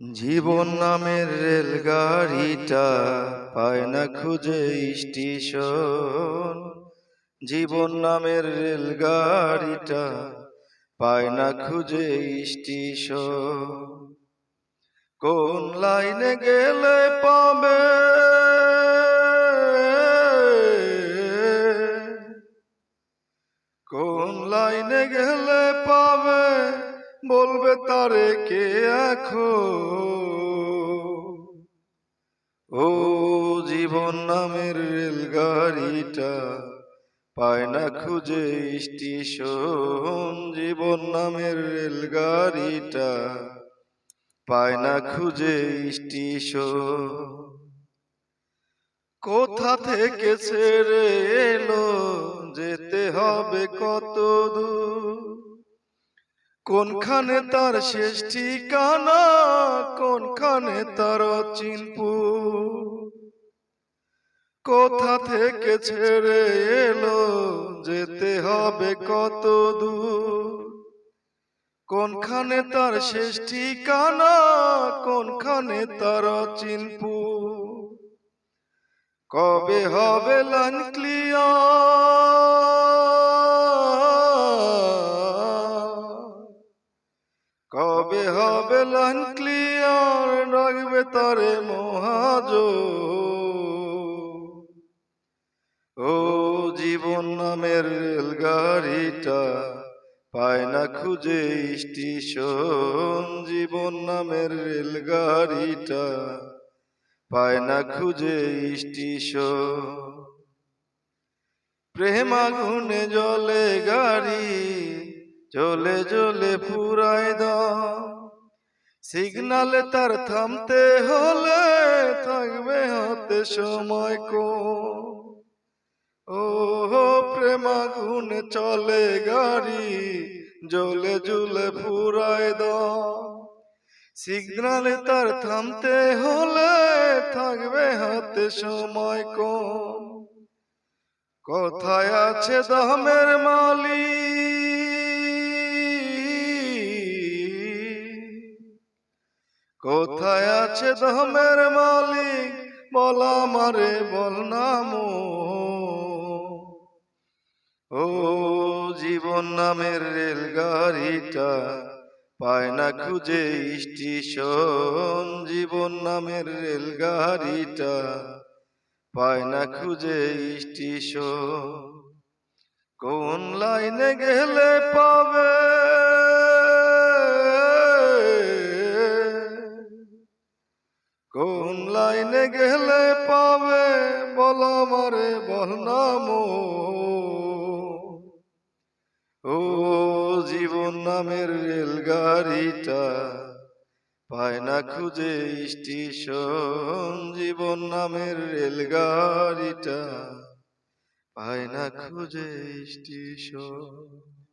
জীবন নামের রেলগাড়িটা পায় না খুঁজে স্টেশন। জীবন নামের রেলগাড়িটা পায় না খুঁজে স্টেশন। কোন লাইনে গেলে পাবে? কোন লাইনে গেলে পাবে? বলবে তারে কে এখন? ও জীবন নামের রেলগাড়িটা পায় না খুঁজে স্টেশন। জীবন নামের রেলগাড়িটা পায় না খুঁজে স্টেশন। কোথা থেকে ছেড়ে এলো? যেতে হবে কত দূর কোনখানে তার শেষ ঠিকানা, কোনখানে তার চিনপু কোথা থেকে ছেড়ে এলো, যেতে হবে কত কোনখানে তার শেষ ঠিকানা, কোনখানে তার চিনপু কবে হবে ক্লিয়ার? কবে হবে লাইন ক্লিয়ার, রাখবে তারে মহাজ ও জীবন নামের রেলগাড়িটা পায় না খুঁজে স্টেশন, জীবন নামের রেলগাড়িটা পায় না খুঁজে স্টেশন। প্রেম আগুনে জলে গাড়ি চলে চলে ফুরাই দাও। সিগনালে তার থামতে হলে থাকবে হাতে সময় কো ও প্রেম আগুনে চলে গাড়ি জ্বলে জুলে ফুরাই দাও। সিগনালে তার থামতে হলে থাকবে হাতে সময় কম। কোথায় আছে দহমের মালি কোথায় আছে দহমের মালিক? বলা মারে বল নাম ও জীবন নামের রেলগাড়িটা পায় না খুঁজে স্টেশন। জীবন নামের রেলগাড়িটা পায় না খুঁজে স্টেশন। কোন লাইনে গেলে পাবে? পাবে বল আমারে বল নাম। ও জীবন নামের রেলগাড়িটা পায় না খুঁজে স্টেশন। জীবন নামের রেলগাড়িটা পায় না খুঁজে স্টেশন।